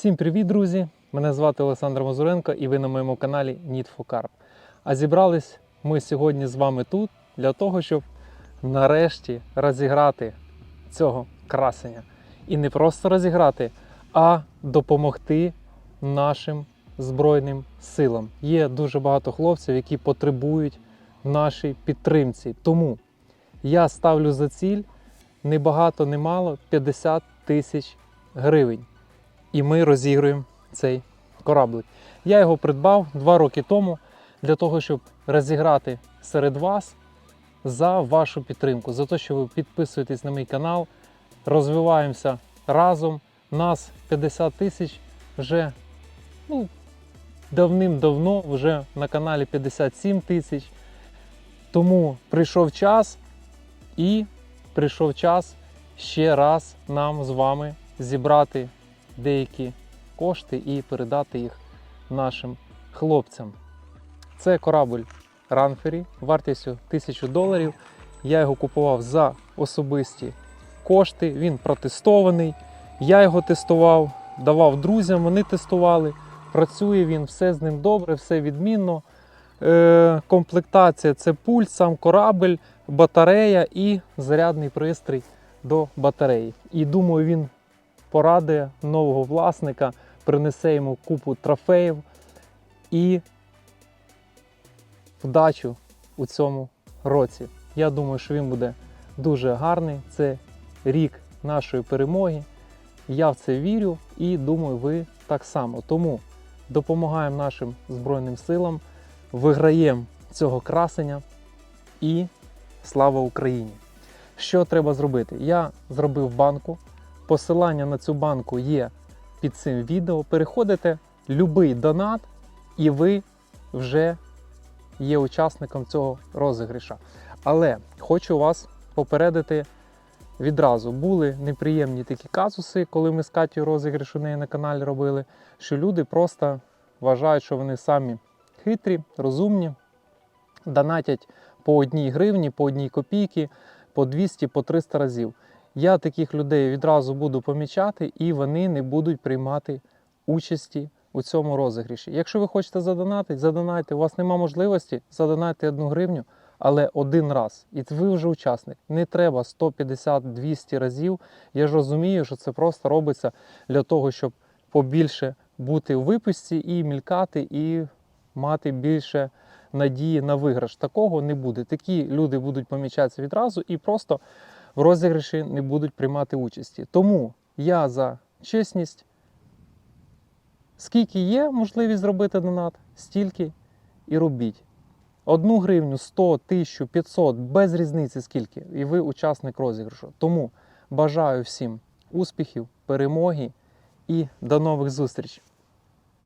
Всім привіт, друзі! Мене звати Олександр Мазуренко і ви на моєму каналі Need for Carp. А зібрались ми сьогодні з вами тут для того, щоб нарешті розіграти цього красення. І не просто розіграти, а допомогти нашим Збройним силам. Є дуже багато хлопців, які потребують нашій підтримці. Тому я ставлю за ціль не багато, не мало 50 тисяч гривень. І ми розігруємо цей кораблик. Я його придбав два роки тому для того, щоб розіграти серед вас за вашу підтримку, за те, що ви підписуєтесь на мій канал, розвиваємося разом. Нас 50 тисяч вже ну, давним-давно, вже на каналі 57 тисяч. Тому прийшов час і прийшов час ще раз нам з вами зібрати деякі кошти і передати їх нашим хлопцям. Це корабль Ранфері вартістю 1000 доларів. Я його купував за особисті кошти. Він протестований. Я його тестував, давав друзям, вони тестували. Працює він, все з ним добре, все відмінно. Е, комплектація це пульт, сам корабль, батарея і зарядний пристрій до батареї. І думаю, він порадує нового власника, принесе йому купу трофеїв і вдачу у цьому році. Я думаю, що він буде дуже гарний. Це рік нашої перемоги. Я в це вірю і думаю, ви так само. Тому допомагаємо нашим Збройним силам, виграємо цього красення і слава Україні! Що треба зробити? Я зробив банку. Посилання на цю банку є під цим відео. Переходите любий донат, і ви вже є учасником цього розіграша. Але хочу вас попередити відразу. Були неприємні такі казуси, коли ми з Катю розіграш у неї на каналі робили, що люди просто вважають, що вони самі хитрі, розумні, донатять по одній гривні, по одній копійки, по 200, по 300 разів. Я таких людей відразу буду помічати, і вони не будуть приймати участі у цьому розіграші. Якщо ви хочете задонатити, задонайте. У вас нема можливості задонати одну гривню, але один раз. І ви вже учасник. Не треба 150-200 разів. Я ж розумію, що це просто робиться для того, щоб побільше бути у випусці і мількати, і мати більше надії на виграш. Такого не буде. Такі люди будуть помічатися відразу і просто розіграші не будуть приймати участі. Тому я за чесність. Скільки є можливість зробити донат, стільки і робіть. Одну гривню, 100, 1000, 500, без різниці скільки, і ви учасник розіграшу. Тому бажаю всім успіхів, перемоги і до нових зустрічей!